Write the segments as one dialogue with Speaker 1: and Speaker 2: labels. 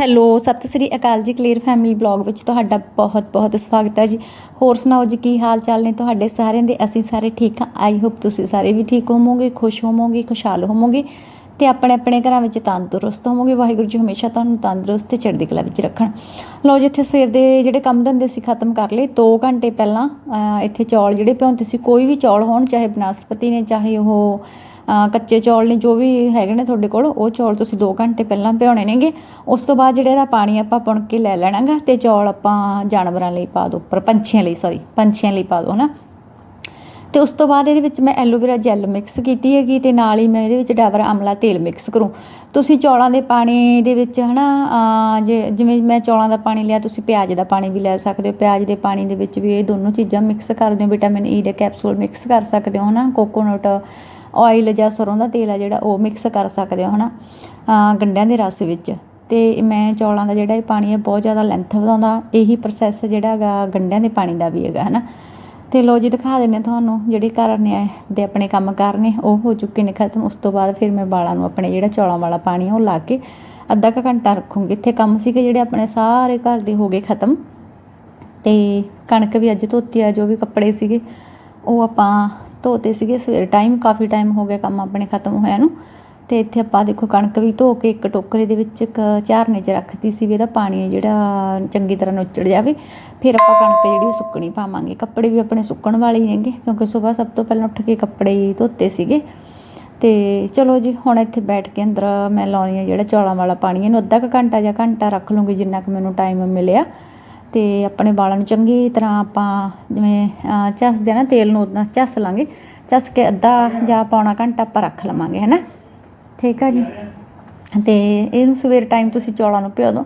Speaker 1: Hello, Sat Sri ਅਕਾਲ ਜੀ clear family blog ਵਿੱਚ ਤੁਹਾਡਾ ਬਹੁਤ ਬਹੁਤ ਸਵਾਗਤ ਹੈ ਜੀ। ਹੋਰ ਸੁਣਾਓ ਜੀ, ਕੀ ਹਾਲ ਚਾਲ ਨੇ ਤੁਹਾਡੇ ਸਾਰਿਆਂ ਦੇ? ਅਸੀਂ ਸਾਰੇ ਠੀਕ ਹਾਂ। ਆਈ ਹੋਪ ਤੁਸੀਂ ਸਾਰੇ ਵੀ ਠੀਕ ਹੋਵੋਗੇ, ਖੁਸ਼ ਹੋਵੋਗੇ, ਖੁਸ਼ਹਾਲ ਹੋਵੋਗੇ ਤੇ ਆਪਣੇ ਆਪਣੇ ਘਰਾਂ ਵਿੱਚ ਤੰਦਰੁਸਤ ਹੋਵੋਗੇ। ਵਾਹਿਗੁਰੂ ਜੀ ਹਮੇਸ਼ਾ ਤੁਹਾਨੂੰ ਤੰਦਰੁਸਤ ਤੇ ਚੜ੍ਹਦੀ ਕਲਾ ਵਿੱਚ ਰੱਖਣ। ਲਓ ਜਿੱਥੇ ਸਵੇਰ ਦੇ ਜਿਹੜੇ ਕੰਮ ਧੰਦੇ ਸੀ ਖਤਮ ਕਰ ਲਏ। 2 ਘੰਟੇ ਪਹਿਲਾਂ ਇੱਥੇ ਚੌਲ ਜਿਹੜੇ ਭਿਉਂਤੇ ਸੀ, ਕੋਈ ਵੀ ਚੌਲ ਹੋਣ, ਚਾਹੇ ਬਨਸਪਤੀ ਨੇ, ਚਾਹੇ ਉਹ ਕੱਚੇ ਚੌਲ ਨੇ ਜੋ ਵੀ ਹੈਗੇ ਨੇ ਤੁਹਾਡੇ ਕੋਲ ਉਹ ਚੌਲ ਤੁਸੀਂ 2 ਘੰਟੇ ਪਹਿਲਾਂ ਭਿਉਣੇ ਨੇਗੇ। ਉਸ ਤੋਂ ਬਾਅਦ ਜਿਹੜਾ ਇਹਦਾ ਪਾਣੀ ਆਪਾਂ ਪੁਣ ਕੇ ਲੈ ਲੈਣਾ ਗਾ ਅਤੇ ਚੌਲ ਆਪਾਂ ਜਾਨਵਰਾਂ ਲਈ ਪਾ ਦਿਓ ਉੱਪਰ ਪੰਛੀਆਂ ਲਈ ਸੌਰੀ ਪੰਛੀਆਂ ਲਈ ਪਾ ਦਿਓ ਨਾ ਤੇ ਉਸ ਤੋਂ ਬਾਅਦ ਇਹਦੇ ਵਿੱਚ ਮੈਂ ਐਲੋਵੇਰਾ ਜੈਲ ਮਿਕਸ ਕੀਤੀ ਹੈਗੀ ਤੇ ਨਾਲ ਹੀ ਮੈਂ ਇਹਦੇ ਵਿੱਚ ਡਾਬਰ ਆਮਲਾ ਤੇਲ ਮਿਕਸ ਕਰੂੰ। ਤੁਸੀਂ ਚੌਲਾਂ ਦੇ ਪਾਣੀ ਦੇ ਵਿੱਚ ਹਨਾ ਅਹ, ਜੇ ਜਿਵੇਂ ਮੈਂ ਚੌਲਾਂ ਦਾ ਪਾਣੀ ਲਿਆ ਤੁਸੀਂ ਪਿਆਜ਼ ਦਾ ਪਾਣੀ ਵੀ ਲੈ ਸਕਦੇ ਹੋ। ਪਿਆਜ਼ ਦੇ ਪਾਣੀ ਦੇ ਵਿੱਚ ਵੀ ਇਹ ਦੋਨੋਂ ਚੀਜ਼ਾਂ ਮਿਕਸ ਕਰ ਦਿਓ ਵਿਟਾਮਿਨ ਈ ਦੇ ਕੈਪਸੂਲ ਮਿਕਸ ਕਰ ਸਕਦੇ ਹੋ ਹਨਾ ਕੋਕੋਨਟ ਆਇਲ ਜਾਂ ਸਰੋਂ ਦਾ ਤੇਲ ਆ ਜਿਹੜਾ ਉਹ ਮਿਕਸ ਕਰ ਸਕਦੇ ਹੋ ਹਨਾ? ਅਹ, ਗੰਢਿਆਂ ਦੇ ਰਸ ਵਿੱਚ। ਤੇ ਮੈਂ ਚੌਲਾਂ ਦਾ ਜਿਹੜਾ ਇਹ ਪਾਣੀ ਹੈ ਬਹੁਤ ਜ਼ਿਆਦਾ ਲੈਂਥ ਵਧਾਉਂਦਾ। ਇਹੀ ਪ੍ਰੋਸੈਸ ਜਿਹੜਾ ਹੈਗਾ ਗੰਢਿਆਂ ਦੇ ਪਾਣੀ ਦਾ ਵੀ ਹੈਗਾ ਹਨਾ? ਤੇ ਲੋ ਜੀ ਦਿਖਾ ਦਿੰਦੇ ਹਾਂ ਤੁਹਾਨੂੰ ਜਿਹੜੇ ਘਰ ਨੇ ਦੇ ਆਪਣੇ ਕੰਮ ਕਾਰ ਨੇ ਉਹ ਹੋ ਚੁੱਕੇ ਨੇ ਖਤਮ। ਉਸ ਤੋਂ ਬਾਅਦ ਫਿਰ ਮੈਂ ਵਾਲਾਂ ਨੂੰ ਆਪਣੇ ਜਿਹੜਾ ਚੌਲਾਂ ਵਾਲਾ ਪਾਣੀ ਆ ਉਹ ਲਾ ਕੇ ਅੱਧਾ ਕੁ ਘੰਟਾ ਰੱਖੂੰਗੀ। ਇੱਥੇ ਕੰਮ ਸੀਗੇ ਜਿਹੜੇ ਆਪਣੇ ਸਾਰੇ ਘਰ ਦੇ ਹੋ ਗਏ ਖਤਮ। ਤੇ ਕਣਕ ਵੀ ਅੱਜ ਧੋਤੀ ਆ ਜੋ ਵੀ ਕੱਪੜੇ ਸੀਗੇ ਉਹ ਆਪਾਂ ਧੋਤੇ ਸੀਗੇ ਸਵੇਰ ਟਾਈਮ ਕਾਫੀ ਟਾਈਮ ਹੋ ਗਿਆ ਕੰਮ ਆਪਣੇ ਖਤਮ ਹੋਇਆ ਨੂੰ। ਤੇ ਇੱਥੇ ਆਪਾਂ ਦੇਖੋ ਕਣਕ ਵੀ ਧੋ ਕੇ ਇੱਕ ਟੋਕਰੇ ਦੇ ਵਿੱਚ ਇੱਕ ਝਾਰਨੇ 'ਚ ਰੱਖਤੀ ਸੀ ਵੀ ਇਹਦਾ ਪਾਣੀ ਹੈ ਜਿਹੜਾ ਚੰਗੀ ਤਰ੍ਹਾਂ ਨੁੱਚੜ ਜਾਵੇ। ਫਿਰ ਆਪਾਂ ਕਣਕ ਜਿਹੜੀ ਸੁੱਕਣੀ ਪਾਵਾਂਗੇ। ਕੱਪੜੇ ਵੀ ਆਪਣੇ ਸੁੱਕਣ ਵਾਲੇ ਹੀ ਨੇਗੇ ਕਿਉਂਕਿ ਸਵੇਰ ਸਭ ਤੋਂ ਪਹਿਲਾਂ ਉੱਠ ਕੇ ਕੱਪੜੇ ਹੀ ਧੋਤੇ ਸੀਗੇ। ਤੇ ਚਲੋ ਜੀ, ਹੁਣ ਇੱਥੇ ਬੈਠ ਕੇ ਅੰਦਰ ਮੈਂ ਲਾਉਣੀ ਆ ਜਿਹੜਾ ਚੌਲਾਂ ਵਾਲਾ ਪਾਣੀ ਇਹਨੂੰ ਅੱਧਾ ਕੁ ਘੰਟਾ ਜਾਂ ਘੰਟਾ ਰੱਖ ਲੂੰਗੀ ਜਿੰਨਾ ਕੁ ਮੈਨੂੰ ਟਾਈਮ ਮਿਲਿਆ। ਅਤੇ ਆਪਣੇ ਵਾਲਾਂ ਨੂੰ ਚੰਗੀ ਤਰ੍ਹਾਂ ਆਪਾਂ ਜਿਵੇਂ ਝੱਸਦੇ ਆ ਨਾ ਤੇਲ ਨੂੰ ਉੱਦਾਂ ਝੱਸ ਲਾਂਗੇ। ਝੱਸ ਕੇ ਅੱਧਾ ਜਾਂ ਪੌਣਾ ਘੰਟਾ ਆਪਾਂ ਰੱਖ ਲਵਾਂਗੇ ਹੈ ਨਾ ਠੀਕ ਆ ਜੀ? ਅਤੇ ਇਹਨੂੰ ਸਵੇਰ ਟਾਈਮ ਤੁਸੀਂ ਚੌਲਾਂ ਨੂੰ ਭਿਓ ਦਿਓ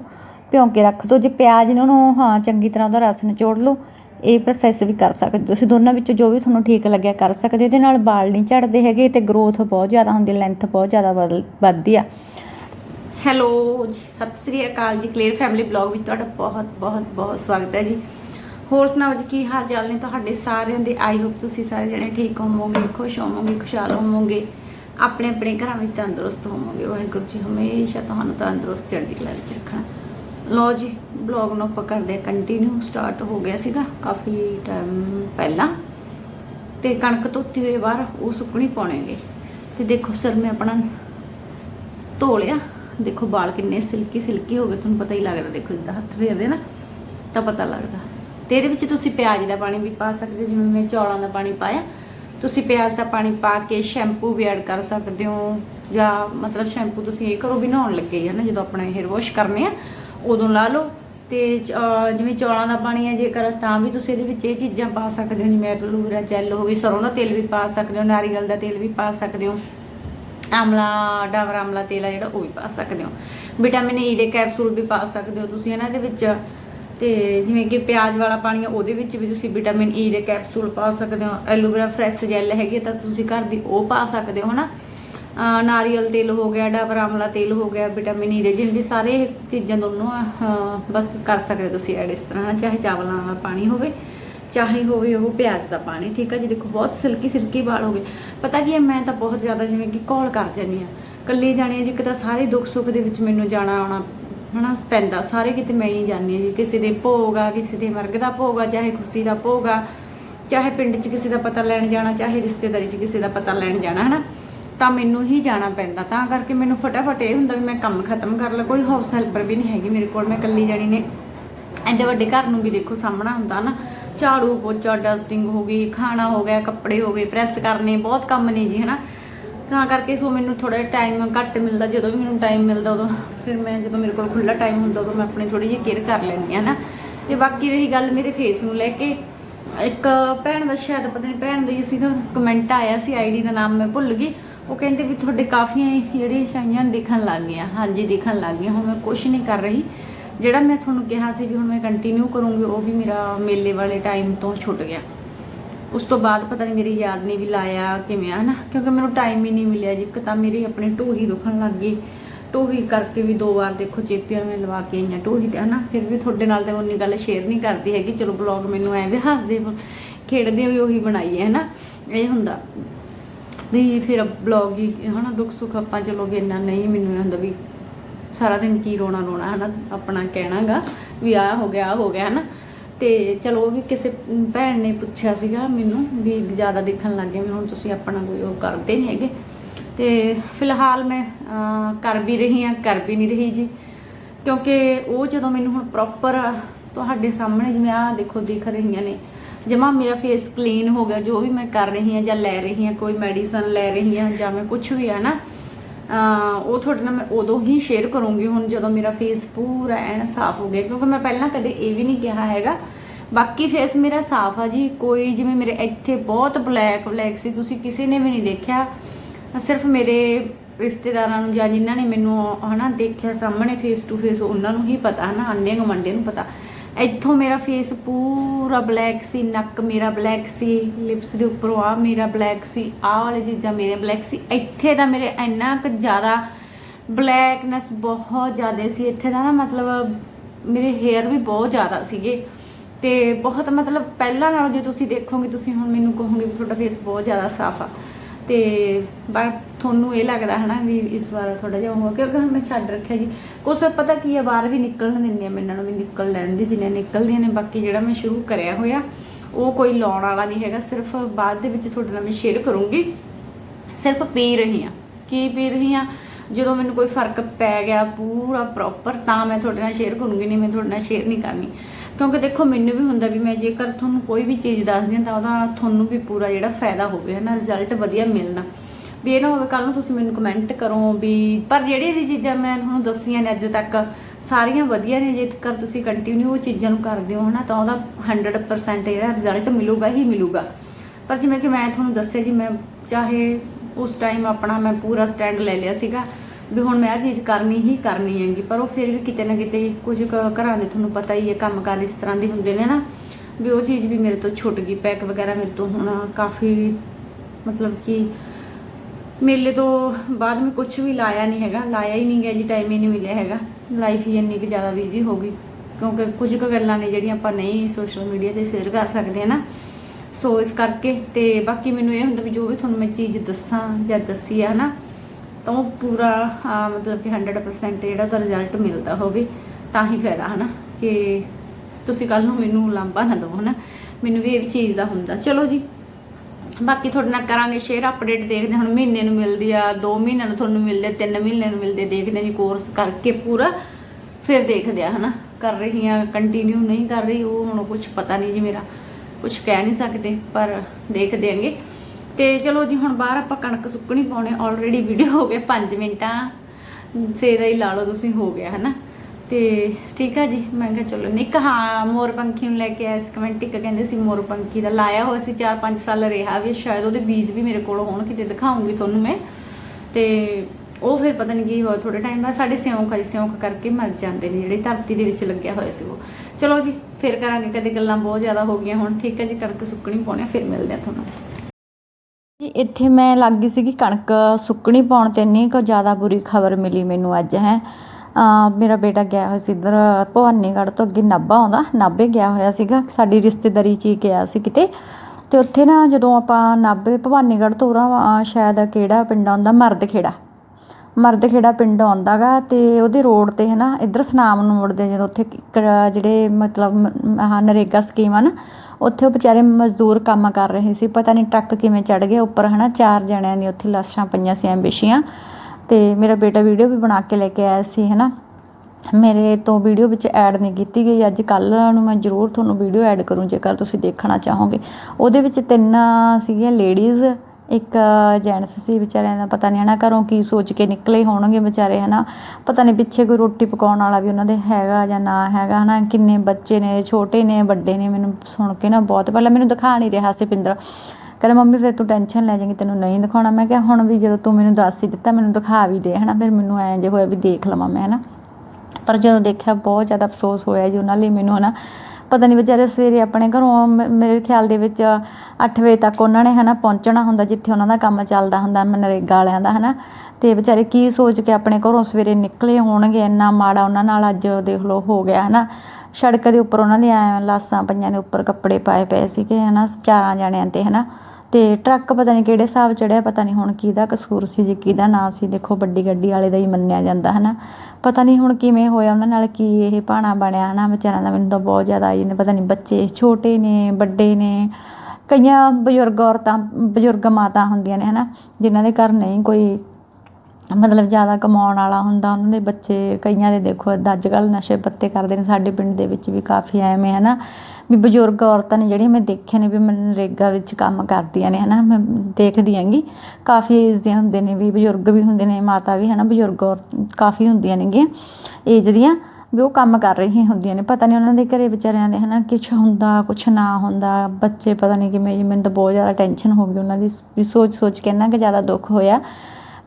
Speaker 1: ਭਿਉਂ ਕੇ ਰੱਖ ਦਿਓ ਜੇ ਪਿਆਜ਼ ਨੇ ਉਹਨੂੰ, ਹਾਂ, ਚੰਗੀ ਤਰ੍ਹਾਂ ਉਹਦਾ ਰਸ ਨਿਚੋੜ ਲਓ, ਇਹ ਪ੍ਰੋਸੈਸ ਵੀ ਕਰ ਸਕਦੇ ਤੁਸੀਂ ਦੋਨਾਂ ਵਿੱਚੋਂ ਜੋ ਵੀ ਤੁਹਾਨੂੰ ਠੀਕ ਲੱਗਿਆ ਕਰ ਸਕਦੇ ਇਹਦੇ ਨਾਲ ਵਾਲ ਨਹੀਂ ਝੜਦੇ ਹੈਗੇ ਤੇ ਗਰੋਥ ਬਹੁਤ ਜ਼ਿਆਦਾ ਹੁੰਦੀ ਲੈਂਥ ਬਹੁਤ ਜ਼ਿਆਦਾ ਵਧ- ਵੱਧਦੀ ਆ। ਹੈਲੋ ਜੀ, ਸਤਿ ਸ੍ਰੀ ਅਕਾਲ ਜੀ ਕਲੀਅਰ ਫੈਮਿਲੀ ਬਲੌਗ ਵਿੱਚ ਤੁਹਾਡਾ ਬਹੁਤ ਬਹੁਤ ਬਹੁਤ ਸਵਾਗਤ ਹੈ ਜੀ। ਹੋਰ ਸੁਣਾਓ ਜੀ, ਕੀ ਹਾਲ ਚਾਲ ਨੇ ਤੁਹਾਡੇ ਸਾਰਿਆਂ ਦੇ? ਆਈ ਹੋਪ ਤੁਸੀਂ ਸਾਰੇ ਜਣੇ ਠੀਕ ਹੋਵੋਗੇ, ਖੁਸ਼ ਹੋਵੋਗੇ, ਖੁਸ਼ਹਾਲ ਹੋਵੋਗੇ। ਆਪਣੇ ਆਪਣੇ ਘਰਾਂ ਵਿੱਚ ਤੰਦਰੁਸਤ ਹੋਵੋਗੇ। ਵਾਹਿਗੁਰੂ ਜੀ, ਹਮੇਸ਼ਾ ਤੁਹਾਨੂੰ ਤੰਦਰੁਸਤ, ਚੜ੍ਹਦੀ ਕਲਾ ਵਿੱਚ ਰੱਖਣਾ। ਲੋ ਜੀ, ਬਲੌਗ ਨੂੰ ਆਪਾਂ ਕਰਦੇ ਕੰਟੀਨਿਊ ਸਟਾਰਟ ਹੋ ਗਿਆ ਸੀਗਾ ਕਾਫੀ ਟਾਈਮ ਪਹਿਲਾਂ। ਤੇ ਕਣਕ ਧੋਤੀ ਹੋਏ ਬਾਹਰ, ਉਹ ਸੁੱਕਣੀ ਪਾਉਣੇਗੇ ਤੇ ਦੇਖੋ ਸਰ ਮੈਂ ਆਪਣਾ ਧੋ ਲਿਆ। ਦੇਖੋ ਵਾਲ ਕਿੰਨੇ ਸਿਲਕੀ ਸਿਲਕੀ ਹੋ ਗਏ, ਤੁਹਾਨੂੰ ਪਤਾ ਹੀ ਲੱਗਦਾ, ਦੇਖੋ ਜਿੱਦਾਂ ਹੱਥ ਫੇਰਦੇ ਨਾ, ਤਾਂ ਪਤਾ ਲੱਗਦਾ। ਤੇ ਇਹਦੇ ਵਿੱਚ ਤੁਸੀਂ ਪਿਆਜ਼ ਦਾ ਪਾਣੀ ਵੀ ਪਾ ਸਕਦੇ ਹੋ, ਜਿਵੇਂ ਮੈਂ ਚੌਲਾਂ ਦਾ ਪਾਣੀ ਪਾਇਆ। ਤੁਸੀਂ ਪਿਆਜ਼ ਦਾ ਪਾਣੀ ਪਾ ਕੇ ਸ਼ੈਂਪੂ ਵੀ ਐਡ ਕਰ ਸਕਦੇ ਹੋ, ਜਾਂ ਮਤਲਬ ਸ਼ੈਂਪੂ ਤੁਸੀਂ ਇਹ ਕਰੋ ਵੀ ਨਹਾਉਣ ਲੱਗੇ ਹੈ ਨਾ, ਜਦੋਂ ਆਪਣੇ ਹੇਅਰ ਵਾਸ਼ ਕਰਨੇ ਆ, ਉਦੋਂ ਲਾ ਲਓ। ਤੇ ਚ- ਜਿਵੇਂ ਚੌਲਾਂ ਦਾ ਪਾਣੀ ਹੈ ਜੇਕਰ, ਤਾਂ ਵੀ ਤੁਸੀਂ ਇਹਦੇ ਵਿੱਚ ਇਹ ਚੀਜ਼ਾਂ ਪਾ ਸਕਦੇ ਹੋ, ਜਿਵੇਂ ਐਲੋਵੇਰਾ ਜੈਲ ਹੋ ਗਈ, ਸਰੋਂ ਦਾ ਤੇਲ ਵੀ ਪਾ ਸਕਦੇ ਹੋ, ਨਾਰੀਅਲ ਦਾ ਤੇਲ ਵੀ ਪਾ ਸਕਦੇ ਹੋ। ਆਮਲਾ, ਡਾਬਰ ਆਮਲਾ ਤੇਲ ਆ ਜਿਹੜਾ ਉਹ ਵੀ ਪਾ ਸਕਦੇ ਹੋ। ਵਿਟਾਮਿਨ ਈ e ਦੇ ਕੈਪਸੂਲ ਵੀ ਪਾ ਸਕਦੇ ਹੋ ਤੁਸੀਂ ਇਹਨਾਂ ਦੇ ਵਿੱਚ। ਤੇ ਜਿਵੇਂ ਕਿ ਪਿਆਜ਼ ਵਾਲਾ ਪਾਣੀ ਆ, ਉਹਦੇ ਵਿੱਚ ਵੀ ਤੁਸੀਂ ਵਿਟਾਮਿਨ ਈ e ਦੇ ਕੈਪਸੂਲ ਪਾ ਸਕਦੇ ਹੋ। ਐਲੋਵੇਰਾ ਫਰੈਸ਼ ਜੈਲ ਹੈਗੀ ਤਾਂ ਤੁਸੀਂ ਘਰ ਦੀ ਉਹ ਪਾ ਸਕਦੇ ਹੋ, ਹਨਾ? ਅਹ ਨਾਰੀਅਲ ਤੇਲ ਹੋ ਗਿਆ, ਡਾਬਰ ਆਮਲਾ ਤੇਲ ਹੋ ਗਿਆ ਵਿਟਾਮਿਨ ਈ e ਦੇ ਜਿੰਨੇ ਸਾਰੇ ਚੀਜ਼ਾਂ ਦੋਨੋਂ ਬਸ ਕਰ ਸਕਦੇ ਹੋ ਤੁਸੀਂ ਐਡ ਇਸ ਤਰ੍ਹਾਂ, ਚਾਹੇ ਚਾਵਲਾਂ ਵਾਲਾ ਪਾਣੀ ਹੋਵੇ। ਚਾਹੇ ਹੋਵੇ ਉਹ ਪਿਆਜ਼ ਦਾ ਪਾਣੀ, ਠੀਕ ਆ ਜੀ? ਦੇਖੋ, ਬਹੁਤ ਸਿਲਕੀ ਸਿਲਕੀ ਵਾਲ ਹੋ ਗਏ। ਪਤਾ ਕੀ ਹੈ ਮੈਂ ਤਾਂ ਬਹੁਤ ਜ਼ਿਆਦਾ ਜਿਵੇਂ ਕਿ ਕਾਲ ਕਰ ਜਾਂਦੀ ਆ। ਕੱਲੀ ਜਾਣੀ ਜੀ, ਇੱਕ ਤਾਂ ਸਾਰੇ ਦੁੱਖ ਸੁੱਖ ਦੇ ਵਿੱਚ ਮੈਨੂੰ ਜਾਣਾ ਆਉਣਾ ਹਨਾ ਪੈਂਦਾ। ਸਾਰੇ ਕਿਤੇ ਮੈਂ ਹੀ ਜਾਂਦੀ ਆ ਜੀ, ਕਿਸੇ ਦੇ ਭੋਗ ਆ, ਕਿਸੇ ਦੇ ਮਰਗ ਦਾ ਭੋਗ ਆ, ਚਾਹੇ ਖੁਸ਼ੀ ਦਾ ਭੋਗ ਆ, ਚਾਹੇ ਪਿੰਡ 'ਚ ਕਿਸੇ ਦਾ ਪਤਾ ਲੈਣ ਜਾਣਾ, ਚਾਹੇ ਰਿਸ਼ਤੇਦਾਰੀ 'ਚ ਕਿਸੇ ਦਾ ਪਤਾ ਲੈਣ ਜਾਣਾ, ਹਨਾ? ਤਾਂ ਮੈਨੂੰ ਹੀ ਜਾਣਾ ਪੈਂਦਾ। ਤਾਂ ਕਰਕੇ ਮੈਨੂੰ ਫਟਾਫਟ ਇਹ ਹੁੰਦਾ ਵੀ ਮੈਂ ਕੰਮ ਖਤਮ ਕਰ ਲਾਂ। ਕੋਈ ਹਾਊਸ ਹੈਲਪਰ ਵੀ ਨਹੀਂ ਹੈਗੀ ਮੇਰੇ ਕੋਲ। ਮੈਂ ਇਕੱਲੀ ਜਾਣੀ ਨੇ, ਐਡੇ ਵੱਡੇ ਘਰ ਨੂੰ ਵੀ ਦੇਖੋ, ਸਾਹਮਣਾ ਹੁੰਦਾ ਨਾ। ਝਾੜੂ ਪੋਚਾ ਡਸਟਿੰਗ ਹੋ ਗਈ, ਖਾਣਾ ਹੋ ਗਿਆ, ਕੱਪੜੇ ਹੋ ਗਏ ਪ੍ਰੈਸ ਕਰਨੇ, ਬਹੁਤ ਕੰਮ ਨੇ ਜੀ, ਹਨਾ। ਤਾਂ ਕਰਕੇ ਸੋ ਮੈਨੂੰ ਥੋੜਾ ਟਾਈਮ ਘੱਟ ਮਿਲਦਾ, ਜਦੋਂ ਵੀ ਮੈਨੂੰ ਟਾਈਮ ਮਿਲਦਾ ਉਦੋਂ। ਫਿਰ ਮੈਂ ਜਦੋਂ ਮੇਰੇ ਕੋਲ ਖੁੱਲਾ ਟਾਈਮ ਹੁੰਦਾ, ਉਦੋਂ ਮੈਂ ਆਪਣੀ ਥੋੜੀ ਜਿਹੀ ਕੇਅਰ ਕਰ ਲੈਂਦੀ ਹਾਂ ਨਾ ਤੇ ਬਾਕੀ ਰਹੀ ਗੱਲ ਮੇਰੇ ਫੇਸ ਨੂੰ ਲੈ ਕੇ, ਇੱਕ ਭੈਣ ਦਾ, ਸ਼ਾਇਦ ਪਤਾ ਨਹੀਂ ਭੈਣ ਦਾ ਹੀ ਸੀਗਾ ਕਮੈਂਟ ਆਇਆ ਸੀ ਆਈਡੀ ਦਾ ਨਾਮ ਮੈਂ ਭੁੱਲ ਗਈ। ਉਹ ਕਹਿੰਦੇ ਵੀ ਤੁਹਾਡੇ ਕਾਫੀ ਜਿਹੜੇ ਛਾਈਆਂ ਦਿਖਣ ਲੱਗ ਗਈਆਂ, ਹਾਂਜੀ, ਦਿਖਣ ਲੱਗ ਗਈਆਂ, ਹੁਣ ਮੈਂ ਕੁਝ ਨਹੀਂ ਕਰ ਰਹੀ। ਜਿਹੜਾ ਮੈਂ ਤੁਹਾਨੂੰ ਕਿਹਾ ਸੀ ਵੀ ਹੁਣ ਮੈਂ ਕੰਟੀਨਿਊ ਕਰੂੰਗੀ, ਉਹ ਵੀ ਮੇਰਾ ਮੇਲੇ ਵਾਲੇ ਟਾਈਮ ਤੋਂ ਛੁੱਟ ਗਿਆ। ਉਸ ਤੋਂ ਬਾਅਦ ਪਤਾ ਨਹੀਂ ਮੇਰੀ ਯਾਦ ਨਹੀਂ ਵੀ ਲਾਇਆ ਕਿਵੇਂ ਆ ਨਾ ਕਿਉਂਕਿ ਮੈਨੂੰ ਟਾਈਮ ਹੀ ਨਹੀਂ ਮਿਲਿਆ ਜੀ। ਇੱਕ ਤਾਂ ਮੇਰੀ ਆਪਣੇ ਢੂਹੀ ਦੁਖਣ ਲੱਗ ਗਈ। ਢੂਹੀ ਕਰਕੇ ਵੀ ਦੋ ਵਾਰ ਦੇਖੋ ਚੇਪੀਆਂ ਮੈਂ ਲਵਾ ਕੇ ਆਈਆਂ ਢੂਹੀ ਤੇ, ਹਨਾ? ਫਿਰ ਵੀ ਤੁਹਾਡੇ ਨਾਲ ਤੇ ਉਨੀ ਗੱਲ ਸ਼ੇਅਰ ਨਹੀਂ ਕਰਦੀ ਹੈਗੀ। ਚਲੋ ਬਲੌਗ ਮੈਨੂੰ ਐ ਵੀ ਹੱਸਦੇ ਖੇਡਦੇ ਵੀ ਉਹੀ ਬਣਾਈ ਹੈ, ਹਨਾ? ਇਹ ਹੁੰਦਾ। ਵੀ ਫਿਰ ਬਲੌਗ ਹੀ, ਹਨਾ ਦੁੱਖ ਸੁੱਖ ਆਪਾਂ ਚਲੋ ਵੀ ਇੰਨਾ ਨਹੀਂ, ਮੈਨੂੰ ਇਹ ਹੁੰਦਾ ਵੀ ਸਾਰਾ ਦਿਨ ਕੀ ਰੋਣਾ ਰੋਣਾ ਹਨਾ, ਆਪਣਾ ਕਹਿਣਾਗਾ ਵੀ ਆਹ ਹੋ ਗਿਆ, ਆਹ ਹੋ ਗਿਆ ਹਨਾ। ਤੇ ਚਲੋ ਉਹ ਵੀ ਕਿਸੇ ਭੈਣ ਨੇ ਪੁੱਛਿਆ ਸੀਗਾ ਮੈਨੂੰ ਵੀ ਜ਼ਿਆਦਾ ਦਿਖਣ ਲੱਗ ਗਏ ਵੀ ਹੁਣ ਤੁਸੀਂ ਆਪਣਾ ਕੋਈ ਉਹ ਕਰਦੇ ਨਹੀਂ ਹੈਗੇ। ਤੇ ਫਿਲਹਾਲ ਮੈਂ ਕਰ ਵੀ ਰਹੀ ਹਾਂ, ਕਰ ਵੀ ਨਹੀਂ ਰਹੀ ਜੀ। ਕਿਉਂਕਿ ਉਹ ਜਦੋਂ ਮੈਨੂੰ ਹੁਣ ਪ੍ਰੋਪਰ ਤੁਹਾਡੇ ਸਾਹਮਣੇ ਜਿਵੇਂ ਆ ਦੇਖੋ ਦਿਖ ਰਹੀਆਂ ਨੇ, ਜਮਾ ਮੇਰਾ ਫੇਸ ਕਲੀਨ ਹੋ ਗਿਆ, ਜੋ ਵੀ ਮੈਂ ਕਰ ਰਹੀ ਹਾਂ ਜਾਂ ਲੈ ਰਹੀ ਹਾਂ, ਕੋਈ ਮੈਡੀਸਨ ਲੈ ਰਹੀ ਹਾਂ ਜਾਂ ਮੈਂ ਕੁਝ ਵੀ ਆ ਨਾ ਉਹ ਤੁਹਾਡੇ ਨਾਲ ਮੈਂ ਉਦੋਂ ਹੀ ਸ਼ੇਅਰ ਕਰੂੰਗੀ ਹੁਣ ਜਦੋਂ ਮੇਰਾ ਫੇਸ ਪੂਰਾ ਐਨ ਸਾਫ਼ ਹੋ ਗਿਆ, ਕਿਉਂਕਿ ਮੈਂ ਪਹਿਲਾਂ ਕਦੇ ਇਹ ਵੀ ਨਹੀਂ ਕਿਹਾ ਹੈਗਾ। ਬਾਕੀ ਫੇਸ ਮੇਰਾ ਸਾਫ਼ ਆ ਜੀ, ਕੋਈ ਜਿਵੇਂ ਮੇਰੇ ਇੱਥੇ ਬਹੁਤ ਬਲੈਕ ਬਲੈਕ ਸੀ, ਤੁਸੀਂ ਕਿਸੇ ਨੇ ਵੀ ਨਹੀਂ ਦੇਖਿਆ। ਸਿਰਫ ਮੇਰੇ ਰਿਸ਼ਤੇਦਾਰਾਂ ਨੂੰ ਜਾਂ ਜਿਨ੍ਹਾਂ ਨੇ ਮੈਨੂੰ ਹਨਾ ਦੇਖਿਆ ਸਾਹਮਣੇ ਫੇਸ ਟੂ ਫੇਸ ਉਹਨਾਂ ਨੂੰ ਹੀ ਪਤਾ, ਹਨਾ ਅੰਨੇ ਗਮੰਡੇ ਨੂੰ ਪਤਾ। ਇੱਥੋਂ ਮੇਰਾ ਫੇਸ ਪੂਰਾ ਬਲੈਕ ਸੀ, ਨੱਕ ਮੇਰਾ ਬਲੈਕ ਸੀ ਲਿਪਸ ਦੇ ਉੱਪਰੋਂ ਆ ਮੇਰਾ ਬਲੈਕ ਸੀ, ਆਹ ਵਾਲੇ ਚੀਜ਼ਾਂ ਮੇਰੇ ਬਲੈਕ ਸੀ। ਇੱਥੇ ਦਾ ਮੇਰੇ ਇੰਨਾ ਕੁ ਜ਼ਿਆਦਾ ਬਲੈਕਨੈਸ ਬਹੁਤ ਜ਼ਿਆਦਾ ਸੀ। ਇੱਥੇ ਦਾ ਨਾ ਮਤਲਬ ਮੇਰੇ ਹੇਅਰ ਵੀ ਬਹੁਤ ਜ਼ਿਆਦਾ ਸੀਗੇ। ਤੇ ਬਹੁਤ ਮਤਲਬ ਪਹਿਲਾਂ ਨਾਲੋਂ ਜੇ ਤੁਸੀਂ ਦੇਖੋਗੇ, ਤੁਸੀਂ ਹੁਣ ਮੈਨੂੰ ਕਹੋਗੇ ਵੀ ਤੁਹਾਡਾ ਫੇਸ ਬਹੁਤ ਜ਼ਿਆਦਾ ਸਾਫ਼ ਆ। ਤੇ ਪਰ ਤੁਹਾਨੂੰ ਇਹ ਲੱਗਦਾ ਹਨਾ ਵੀ ਇਸ ਵਾਰ ਥੋੜਾ ਜਿਹਾ ਹੋ ਕਿਉਂਕਿ ਹੁਣ ਮੈਂ ਛੱਡ ਰੱਖਿਆ ਜੀ। ਕੁਛ ਪਤਾ ਕੀ ਹੈ ਬਾਹਰ ਵੀ ਨਿਕਲਣ ਦਿੰਦੇ ਆ ਮੈਂ ਇਹਨਾਂ ਨੂੰ ਵੀ ਨਿਕਲ ਲੈਣ ਦੀ, ਜਿੰਨੇ ਨਿਕਲਦੀਆਂ ਨੇ, ਬਾਕੀ ਜਿਹੜਾ ਮੈਂ ਸ਼ੁਰੂ ਕਰਿਆ ਹੋਇਆ, ਉਹ ਕੋਈ ਲਾਉਣ ਵਾਲਾ ਨਹੀਂ ਹੈਗਾ। ਸਿਰਫ ਬਾਅਦ ਦੇ ਵਿੱਚ ਤੁਹਾਡੇ ਨਾਲ ਮੈਂ ਸ਼ੇਅਰ ਕਰੂੰਗੀ। ਸਿਰਫ ਪੀ ਰਹੀ ਹਾਂ। ਕੀ ਪੀ ਰਹੀ ਹਾਂ? ਜਦੋਂ ਮੈਨੂੰ ਕੋਈ ਫ਼ਰਕ ਪੈ ਗਿਆ ਪੂਰਾ ਪ੍ਰੋਪਰ ਤਾਂ ਮੈਂ ਤੁਹਾਡੇ ਨਾਲ ਸ਼ੇਅਰ ਕਰੂੰਗੀ, ਨਹੀਂ ਮੈਂ ਤੁਹਾਡੇ ਨਾਲ ਸ਼ੇਅਰ ਨਹੀਂ ਕਰਨੀ। ਕਿਉਂਕਿ ਦੇਖੋ, ਮੈਨੂੰ ਵੀ ਹੁੰਦਾ ਵੀ ਮੈਂ ਜੇਕਰ ਤੁਹਾਨੂੰ ਕੋਈ ਵੀ ਚੀਜ਼ ਦੱਸਦੀ ਹਾਂ ਤਾਂ ਉਹਦਾ ਤੁਹਾਨੂੰ ਵੀ ਪੂਰਾ ਜਿਹੜਾ ਫਾਇਦਾ ਹੋਵੇ, ਹਨਾ ਰਿਜ਼ਲਟ ਵਧੀਆ ਮਿਲਣਾ। ਵੀ ਇਹ ਨਾ ਹੋਵੇ ਕੱਲ ਨੂੰ ਤੁਸੀਂ ਮੈਨੂੰ ਕਮੈਂਟ ਕਰੋ ਵੀ, ਪਰ ਜਿਹੜੀਆਂ ਵੀ ਚੀਜ਼ਾਂ ਮੈਂ ਤੁਹਾਨੂੰ ਦੱਸੀਆਂ ਨੇ ਅੱਜ ਤੱਕ, ਸਾਰੀਆਂ ਵਧੀਆ ਨੇ, ਜੇਕਰ ਤੁਸੀਂ ਕੰਟੀਨਿਊ ਉਹ ਚੀਜ਼ਾਂ ਨੂੰ ਕਰਦੇ ਹੋ, ਹਨਾ, ਤਾਂ ਉਹਦਾ 100% ਜਿਹੜਾ ਰਿਜ਼ਲਟ ਮਿਲੂਗਾ ਹੀ ਮਿਲੂਗਾ। ਪਰ ਜਿਵੇਂ ਕਿ ਮੈਂ ਤੁਹਾਨੂੰ ਦੱਸਿਆ ਜੀ, ਮੈਂ ਚਾਹੇ ਉਸ ਟਾਈਮ ਆਪਣਾ ਮੈਂ ਪੂਰਾ ਸਟੈਂਡ ਲੈ ਲਿਆ ਸੀਗਾ ਵੀ ਹੁਣ ਮੈਂ ਆ ਚੀਜ਼ ਕਰਨੀ ਹੀ ਕਰਨੀ ਹੈਗੀ, ਪਰ ਉਹ ਫਿਰ ਵੀ ਕਿਤੇ ਨਾ ਕਿਤੇ ਕੁਝ ਕੁ ਘਰਾਂ ਦੇ ਤੁਹਾਨੂੰ ਪਤਾ ਹੀ ਹੈ, ਕੰਮਕਾਰ ਇਸ ਤਰ੍ਹਾਂ ਦੇ ਹੁੰਦੇ ਨੇ ਨਾ, ਵੀ ਉਹ ਚੀਜ਼ ਵੀ ਮੇਰੇ ਤੋਂ ਛੁੱਟ ਗਈ, ਪੈਕ ਵਗੈਰਾ ਮੇਰੇ ਤੋਂ ਹੁਣ ਕਾਫੀ ਮਤਲਬ ਕਿ ਮੇਲੇ ਤੋਂ ਬਾਅਦ ਮੈਂ ਕੁਝ ਵੀ ਲਾਇਆ ਨਹੀਂ ਹੈਗਾ, ਲਾਇਆ ਹੀ ਨਹੀਂ ਗਿਆ ਜੀ ਟਾਈਮ ਹੀ ਨਹੀਂ ਮਿਲਿਆ ਹੈਗਾ ਲਾਈਫ ਹੀ ਇੰਨੀ ਕਿ ਜ਼ਿਆਦਾ ਬਿਜ਼ੀ ਹੋ ਗਈ, ਕਿਉਂਕਿ ਕੁਝ ਕੁ ਗੱਲਾਂ ਨੇ ਜਿਹੜੀਆਂ ਆਪਾਂ ਨਹੀਂ ਸੋਸ਼ਲ ਮੀਡੀਆ ਤੇ ਸ਼ੇਅਰ ਕਰ ਸਕਦੇ ਹਾਂ ਨਾ ਸੋ ਇਸ ਕਰਕੇ ਤੇ ਬਾਕੀ ਮੈਨੂੰ ਇਹ ਹੁੰਦਾ ਵੀ ਜੋ ਵੀ ਤੁਹਾਨੂੰ ਮੈਂ ਚੀਜ਼ ਦੱਸਾਂ ਜਾਂ ਦੱਸੀ ਆ ਨਾ ਤਾਂ ਉਹ ਪੂਰਾ ਮਤਲਬ ਕਿ 100% ਜਿਹੜਾ ਉਹਦਾ ਰਿਜ਼ਲਟ ਮਿਲਦਾ ਹੋਵੇ, ਤਾਂ ਹੀ ਫਾਇਦਾ, ਹਨਾ? ਕਿ ਤੁਸੀਂ ਕੱਲ ਨੂੰ ਮੈਨੂੰ ਲਾਂਭਾ ਨਾ ਦਿਓ, ਹਨਾ? ਮੈਨੂੰ ਵੀ ਇਹ ਚੀਜ਼ ਦਾ ਹੁੰਦਾ। ਚਲੋ ਜੀ, ਬਾਕੀ ਤੁਹਾਡੇ ਨਾਲ ਕਰਾਂਗੇ ਸ਼ੇਅਰ ਅਪਡੇਟ ਦੇਖਦੇ ਹਾਂ। ਹੁਣ ਮਹੀਨੇ ਨੂੰ ਮਿਲਦੀ ਆ 2 ਮਹੀਨਿਆਂ ਨੂੰ ਤੁਹਾਨੂੰ ਮਿਲਦੇ 3 ਮਹੀਨਿਆਂ ਨੂੰ ਮਿਲਦੇ, ਦੇਖਦੇ ਜੀ ਕੋਰਸ ਕਰਕੇ ਪੂਰਾ, ਫਿਰ ਦੇਖਦੇ ਆ ਹਨਾ? ਕਰ ਰਹੀ ਆ ਕੰਟੀਨਿਊ ਨਹੀਂ ਕਰ ਰਹੀ, ਉਹ ਹੁਣ ਕੁਝ ਪਤਾ ਨਹੀਂ ਜੀ ਮੇਰਾ। ਕੁਝ ਕਹਿ ਨਹੀਂ ਸਕਦੇ, ਪਰ ਦੇਖ ਆਂਗੇ। ਤੇ ਚਲੋ ਜੀ ਹੁਣ ਬਾਹਰ ਆਪਾਂ ਕਣਕ ਸੁੱਕਣੀ ਪਾਉਣੇ ਆਲਰੇਡੀ ਵੀਡੀਓ ਹੋ ਗਏ 5 ਮਿੰਟਾਂ। ਸੇ ਦਾ ਹੀ ਲਾ ਲਓ ਤੁਸੀਂ ਹੋ ਗਿਆ ਹਨਾ? ਤੇ ਠੀਕ ਆ ਜੀ ਮੈਂ ਕਿਹਾ ਚਲੋ ਨਿੱਕ ਹਾਂ ਮੋਰ ਪੰਖੀ ਨੂੰ ਲੈ ਕੇ ਆਇਆ ਸੀ ਕਮੈਂਟ ਇੱਕ ਕਹਿੰਦੇ ਸੀ ਮੋਰ ਪੰਖੀ ਦਾ ਲਾਇਆ ਹੋਇਆ ਸੀ 4-5 ਸਾਲ ਰਿਹਾ ਵੀ ਸ਼ਾਇਦ ਉਹਦੇ ਬੀਜ ਵੀ ਮੇਰੇ ਕੋਲ ਹੋਣ ਕਿਤੇ ਦਿਖਾਉਂਗੀ ਤੁਹਾਨੂੰ ਮੈਂ। ਤੇ ਉਹ ਫਿਰ ਪਤਾ ਨਹੀਂ ਕੀ ਹੋਇਆ ਥੋੜੇ ਟਾਈਮ ਬਾਅਦ ਸਾਡੇ ਸਿਉਂਕ ਆ ਸਿਉਂਕ ਕਰਕੇ ਮਰ ਜਾਂਦੇ ਨੇ ਜਿਹੜੇ ਧਰਤੀ ਦੇ ਵਿੱਚ ਲੱਗਿਆ ਹੋਇਆ ਸੀ ਉਹ। ਚਲੋ ਜੀ ਫਿਰ ਕਰਾਂਗੇ ਕਦੇ ਗੱਲਾਂ ਬਹੁਤ ਜ਼ਿਆਦਾ ਹੋ ਗਈਆਂ ਹੁਣ ਠੀਕ ਹੈ ਜੀ ਕਣਕ ਸੁੱਕਣੀ ਪਾਉਣੀ ਆ, ਫਿਰ ਮਿਲਦੇ ਆ ਤੁਹਾਨੂੰ।
Speaker 2: ਜੀ, ਇੱਥੇ ਮੈਂ ਲੱਗ ਗਈ ਸੀਗੀ ਕਣਕ ਸੁੱਕਣੀ ਪਾਉਣ ਤੇ ਇੰਨੀ ਕੁ ਜ਼ਿਆਦਾ ਬੁਰੀ ਖਬਰ ਮਿਲੀ ਮੈਨੂੰ ਅੱਜ, ਹੈ। ਮੇਰਾ ਬੇਟਾ ਗਿਆ ਹੋਇਆ ਸੀ ਇੱਧਰ ਭਵਾਨੀਗੜ੍ਹ ਤੋਂ ਅੱਗੇ ਨਾਭਾ ਆਉਂਦਾ, ਨਾਭੇ ਗਿਆ ਹੋਇਆ ਸੀਗਾ, ਸਾਡੀ ਰਿਸ਼ਤੇਦਾਰੀ 'ਚ ਹੀ ਗਿਆ ਸੀ ਕਿਤੇ। ਅਤੇ ਉੱਥੇ ਨਾ ਜਦੋਂ ਆਪਾਂ ਨਾਭੇ, ਭਵਾਨੀਗੜ੍ਹ ਤੋਂ ਉਰਾਂ ਸ਼ਾਇਦ ਕਿਹੜਾ ਪਿੰਡ ਆਉਂਦਾ ਮਰਦਖੇੜਾ ਮਰਦਖੇੜਾ ਪਿੰਡ ਆਉਂਦਾ ਗਾ ਅਤੇ ਉਹਦੇ ਰੋਡ ਤੇ ਹੈ ਨਾ ਇੱਧਰ ਸੁਨਾਮ ਨੂੰ ਮੁੜਦੇ ਜਦੋਂ ਉੱਥੇ ਜਿਹੜੇ ਮਤਲਬ ਮ- ਆਹ ਨਰੇਗਾ ਸਕੀਮ ਆ ਨਾ, ਉੱਥੇ ਉਹ ਵਿਚਾਰੇ ਮਜ਼ਦੂਰ ਕੰਮ ਕਰ ਰਹੇ ਸੀ, ਪਤਾ ਨਹੀਂ ਟਰੱਕ ਕਿਵੇਂ ਚੜ੍ਹ ਗਿਆ ਉੱਪਰ ਹੈ ਨਾ ਚਾਰ ਜਣਿਆਂ ਦੀ ਉੱਥੇ ਲਾਸ਼ਾਂ ਪਈਆਂ ਸੀ ਐਂਬੀਸ਼ੀਆਂ। ਅਤੇ ਮੇਰਾ ਬੇਟਾ ਵੀਡੀਓ ਵੀ ਬਣਾ ਕੇ ਲੈ ਕੇ ਆਇਆ ਸੀ ਹੈ ਨਾ ਮੇਰੇ ਤੋਂ ਵੀਡੀਓ ਵਿੱਚ ਐਡ ਨਹੀਂ ਕੀਤੀ ਗਈ, ਅੱਜ ਕੱਲ ਨੂੰ ਮੈਂ ਜ਼ਰੂਰ ਤੁਹਾਨੂੰ ਵੀਡੀਓ ਐਡ ਕਰੂੰ ਜੇਕਰ ਤੁਸੀਂ ਦੇਖਣਾ ਚਾਹੋਗੇ। ਉਹਦੇ ਵਿੱਚ ਤਿੰਨ ਸੀਗੀਆਂ ਲੇਡੀਜ਼ ਇੱਕ ਜੈਂਟਸ ਸੀ ਵਿਚਾਰਿਆਂ ਦਾ, ਪਤਾ ਨਹੀਂ ਹੈ ਨਾ ਘਰੋਂ ਕੀ ਸੋਚ ਕੇ ਨਿਕਲੇ ਹੋਣਗੇ ਵਿਚਾਰੇ ਹੈ ਨਾ ਪਤਾ ਨਹੀਂ ਪਿੱਛੇ ਕੋਈ ਰੋਟੀ ਪਕਾਉਣ ਵਾਲਾ ਵੀ ਉਹਨਾਂ ਦੇ ਹੈਗਾ ਜਾਂ ਨਾ ਹੈਗਾ ਹੈ ਨਾ ਕਿੰਨੇ ਬੱਚੇ ਨੇ, ਛੋਟੇ ਨੇ, ਵੱਡੇ ਨੇ, ਮੈਨੂੰ ਸੁਣ ਕੇ ਨਾ ਬਹੁਤ ਪਹਿਲਾਂ ਮੈਨੂੰ ਦਿਖਾ ਨਹੀਂ ਰਿਹਾ ਸੀ ਪਿੰਦਰ। ਕਹਿੰਦਾ, ਮੰਮੀ, ਫਿਰ ਤੂੰ ਟੈਨਸ਼ਨ ਲੈ ਜਾਏਂਗੀ, ਤੈਨੂੰ ਨਹੀਂ ਦਿਖਾਉਣਾ। ਮੈਂ ਕਿਹਾ, ਹੁਣ ਵੀ ਜਦੋਂ ਤੂੰ ਮੈਨੂੰ ਦੱਸ ਹੀ ਦਿੱਤਾ, ਮੈਨੂੰ ਦਿਖਾ ਵੀ ਦੇ ਹੈ ਨਾ ਫਿਰ ਮੈਨੂੰ ਐਂ ਜੇ ਹੋਇਆ ਵੀ ਦੇਖ ਲਵਾਂ ਮੈਂ ਹੈ ਨਾ ਪਰ ਜਦੋਂ ਦੇਖਿਆ, ਬਹੁਤ ਜ਼ਿਆਦਾ ਅਫਸੋਸ ਹੋਇਆ ਜੀ ਉਹਨਾਂ ਲਈ ਮੈਨੂੰ ਹੈ ਨਾ ਪਤਾ ਨਹੀਂ ਵਿਚਾਰੇ ਸਵੇਰੇ ਆਪਣੇ ਘਰੋਂ ਮੇਰੇ ਖਿਆਲ ਦੇ ਵਿੱਚ 8 ਵਜੇ ਤੱਕ ਉਹਨਾਂ ਨੇ ਹਨਾ ਪਹੁੰਚਣਾ ਹੁੰਦਾ, ਜਿੱਥੇ ਉਹਨਾਂ ਦਾ ਕੰਮ ਚੱਲਦਾ ਹੁੰਦਾ, ਮਨਰੇਗਾ ਵਾਲਿਆਂ ਦਾ ਹਨਾ। ਤੇ ਵਿਚਾਰੇ ਕੀ ਸੋਚ ਕੇ ਆਪਣੇ ਘਰੋਂ ਸਵੇਰੇ ਨਿਕਲੇ ਹੋਣਗੇ, ਇੰਨਾ ਮਾੜਾ ਉਹਨਾਂ ਨਾਲ ਅੱਜ ਦੇਖ ਲਓ ਹੋ ਗਿਆ ਹਨਾ। ਸੜਕ ਦੇ ਉੱਪਰ ਉਹਨਾਂ ਦੇ ਐ ਲਾਸਾਂ ਪਈਆਂ ਨੇ, ਉੱਪਰ ਕੱਪੜੇ ਪਾਏ ਪਏ ਸੀਗੇ ਹਨਾ, ਚਾਰਾਂ ਜਣਿਆਂ ਤੇ ਹਨਾ। ਤੇ ਟਰੱਕ ਪਤਾ ਨਹੀਂ ਕਿਹੜੇ ਹਿਸਾਬ ਚੜਿਆ, ਪਤਾ ਨਹੀਂ ਹੁਣ ਕਿਹਦਾ ਕਸੂਰ ਸੀ ਜੀ, ਕਿਹਦਾ ਨਾਂ ਸੀ। ਦੇਖੋ, ਵੱਡੀ ਗੱਡੀ ਵਾਲੇ ਦਾ ਹੀ ਮੰਨਿਆ ਜਾਂਦਾ, ਹਨਾ। ਪਤਾ ਨਹੀਂ ਹੁਣ ਕਿਵੇਂ ਹੋਇਆ, ਉਹਨਾਂ ਨਾਲ ਕੀ ਇਹ ਭਾਣਾ ਬਣਿਆ, ਹਨਾ। ਵਿਚਾਰਿਆਂ ਦਾ ਮੈਨੂੰ ਤਾਂ ਬਹੁਤ ਜ਼ਿਆਦਾ ਆਈ ਨੇ ਪਤਾ ਨਹੀਂ ਬੱਚੇ ਛੋਟੇ ਨੇ, ਵੱਡੇ ਨੇ। ਕਈਆਂ ਬਜ਼ੁਰਗ ਔਰਤਾਂ, ਬਜ਼ੁਰਗ ਮਾਤਾ ਹੁੰਦੀਆਂ ਨੇ, ਹਨਾ, ਜਿਨ੍ਹਾਂ ਦੇ ਘਰ ਨਹੀਂ ਕੋਈ ਮਤਲਬ ਜ਼ਿਆਦਾ ਕਮਾਉਣ ਵਾਲਾ ਹੁੰਦਾ, ਉਹਨਾਂ ਦੇ ਬੱਚੇ ਕਈਆਂ ਦੇ ਦੇਖੋ ਅੱਜ ਕੱਲ੍ਹ ਨਸ਼ੇ ਪੱਤੇ ਕਰਦੇ ਨੇ, ਸਾਡੇ ਪਿੰਡ ਦੇ ਵਿੱਚ ਵੀ ਕਾਫੀ ਐਵੇਂ ਹੈ ਨਾ, ਵੀ ਬਜ਼ੁਰਗ ਔਰਤਾਂ ਨੇ ਜਿਹੜੀਆਂ ਮੈਂ ਦੇਖੀਆਂ ਨੇ ਵੀ ਮਨਰੇਗਾ ਵਿੱਚ ਕੰਮ ਕਰਦੀਆਂ ਨੇ ਹੈ ਨਾ ਮੈਂ ਦੇਖਦੀ ਆਂਗੀ ਕਾਫੀ ਏਜ ਦੇ ਹੁੰਦੇ ਨੇ ਵੀ, ਬਜ਼ੁਰਗ ਵੀ ਹੁੰਦੇ ਨੇ, ਮਾਤਾ ਵੀ ਹੈ ਨਾ ਬਜ਼ੁਰਗ ਔਰਤ ਕਾਫੀ ਹੁੰਦੀਆਂ ਨੇਗੀਆਂ ਏਜ ਦੀਆਂ, ਵੀ ਉਹ ਕੰਮ ਕਰ ਰਹੀਆਂ ਹੁੰਦੀਆਂ ਨੇ। ਪਤਾ ਨਹੀਂ ਉਹਨਾਂ ਦੇ ਘਰੇ ਵਿਚਾਰਿਆਂ ਦੇ, ਹਨਾ, ਕੁਛ ਹੁੰਦਾ, ਕੁਛ ਨਾ ਹੁੰਦਾ, ਬੱਚੇ ਪਤਾ ਨਹੀਂ ਕਿਵੇਂ, ਮੈਨੂੰ ਤਾਂ ਬਹੁਤ ਜ਼ਿਆਦਾ ਟੈਨਸ਼ਨ ਹੋ ਗਈ ਉਹਨਾਂ ਦੀ, ਵੀ ਸੋਚ ਸੋਚ ਕੇ ਇੰਨਾ ਕਿ ਜ਼ਿਆਦਾ ਦੁੱਖ ਹੋਇਆ।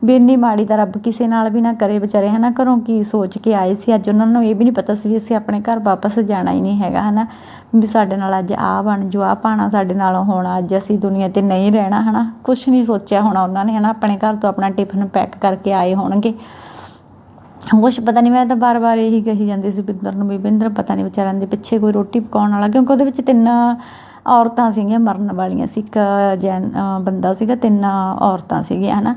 Speaker 2: ਵੀ ਇੰਨੀ ਮਾੜੀ ਤਾਂ ਰੱਬ ਕਿਸੇ ਨਾਲ ਵੀ ਨਾ ਕਰੇ ਵਿਚਾਰੇ, ਹਨਾ? ਘਰੋਂ ਕੀ ਸੋਚ ਕੇ ਆਏ ਸੀ ਅੱਜ ਉਹਨਾਂ ਨੂੰ ਇਹ ਵੀ ਨਹੀਂ ਪਤਾ ਸੀ ਵੀ ਅਸੀਂ ਆਪਣੇ ਘਰ ਵਾਪਸ ਜਾਣਾ ਹੀ ਨਹੀਂ ਹੈਗਾ, ਹਨਾ? ਵੀ ਸਾਡੇ ਨਾਲ ਅੱਜ ਆ ਬਣ ਜੋ ਆ ਪਾਣਾ ਸਾਡੇ ਨਾਲ ਹੋਣਾ, ਅੱਜ ਅਸੀਂ ਦੁਨੀਆ ਤੇ ਨਹੀਂ ਰਹਿਣਾ, ਹਨਾ? ਕੁਝ ਨਹੀਂ ਸੋਚਿਆ ਹੋਣਾ ਉਹਨਾਂ ਨੇ, ਹਨਾ? ਆਪਣੇ ਘਰ ਤੋਂ ਆਪਣਾ ਟਿਫਨ ਪੈਕ ਕਰਕੇ ਆਏ ਹੋਣਗੇ। ਕੁਛ ਪਤਾ ਨਹੀਂ ਮੈਂ ਤਾਂ ਬਾਰ-ਬਾਰ ਇਹੀ ਕਹੀ ਜਾਂਦੀ ਸੀ ਬਿੰਦਰ ਨੂੰ ਵੀ, ਬਿੰਦਰ ਪਤਾ ਨਹੀਂ ਵਿਚਾਰਿਆਂ ਦੇ ਪਿੱਛੇ ਕੋਈ ਰੋਟੀ ਪਕਾਉਣ ਵਾਲਾ, ਕਿਉਂਕਿ ਉਹਦੇ ਵਿੱਚ ਤਿੰਨ ਔਰਤਾਂ ਸੀਗੀਆਂ, ਮਰਨ ਵਾਲੀਆਂ ਸੀ। ਇੱਕ ਜੈਨ ਬੰਦਾ ਸੀਗਾ, ਤਿੰਨ ਔਰਤਾਂ ਸੀਗੀਆਂ, ਹਨਾ?